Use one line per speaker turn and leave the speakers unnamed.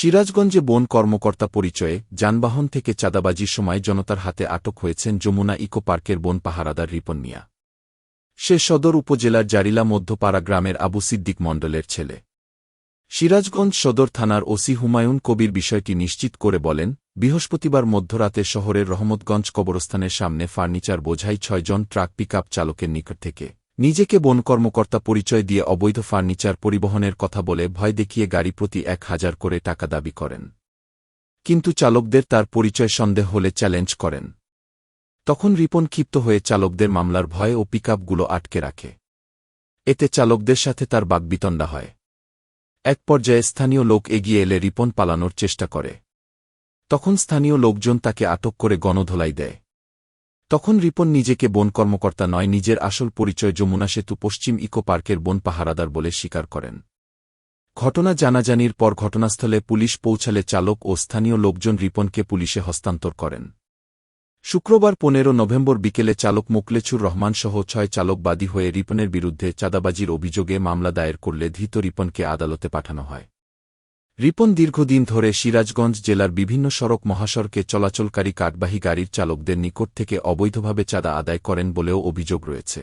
সিরাজগঞ্জে বন কর্মকর্তা পরিচয়ে যানবাহন থেকে চাঁদাবাজির সময় জনতার হাতে আটক হয়েছেন যমুনা ইকো পার্কের বন পাহারাদার রিপন মিয়া। সে সদর উপজেলার জারিলা মধ্যপাড়া গ্রামের আবু সিদ্দিক মণ্ডলের ছেলে। সিরাজগঞ্জ সদর থানার ওসি হুমায়ুন কবির বিষয়টি নিশ্চিত করে বলেন, বৃহস্পতিবার মধ্যরাতে শহরের রহমতগঞ্জ কবরস্থানের সামনে ফার্নিচার বোঝাই ছয়জন ট্রাক পিকআপ চালকের নিকট থেকে নিজেকে বন কর্মকর্তা পরিচয় দিয়ে অবৈধ ফার্নিচার পরিবহনের কথা বলে ভয় দেখিয়ে গাড়ি প্রতি এক হাজার করে টাকা দাবি করেন। কিন্তু চালকদের তার পরিচয় সন্দেহ হলে চ্যালেঞ্জ করেন। তখন রিপন ক্ষিপ্ত হয়ে চালকদের মামলার ভয় ও পিকআপগুলো আটকে রাখে। এতে চালকদের সাথে তার বাগবিতণ্ডা হয়। এক পর্যায়ে স্থানীয় লোক এগিয়ে এলে রিপন পালানোর চেষ্টা করে। তখন স্থানীয় লোকজন তাকে আটক করে গণধোলাই দেয়। তখন রিপন নিজেকে বন কর্মকর্তা নয়, নিজের আসল পরিচয় যমুনা সেতু পশ্চিম ইকো পার্কের বন পাহারাদার বলে স্বীকার করেন। ঘটনা জানাজানির পর ঘটনাস্থলে পুলিশ পৌঁছালে চালক ও স্থানীয় লোকজন রিপনকে পুলিশে হস্তান্তর করেন। শুক্রবার পনেরো নভেম্বর বিকেলে চালক মোকলেছুর রহমান সহ ছয় চালক বাদী হয়ে রিপনের বিরুদ্ধে চাঁদাবাজির অভিযোগে মামলা দায়ের করলে ধৃত রিপনকে আদালতে পাঠানো হয়। রিপন দীর্ঘদিন ধরে সিরাজগঞ্জ জেলার বিভিন্ন সড়ক মহাসড়কে চলাচলকারী কাঠবাহী গাড়ির চালকদের নিকট থেকে অবৈধভাবে চাঁদা আদায় করেন বলেও অভিযোগ রয়েছে।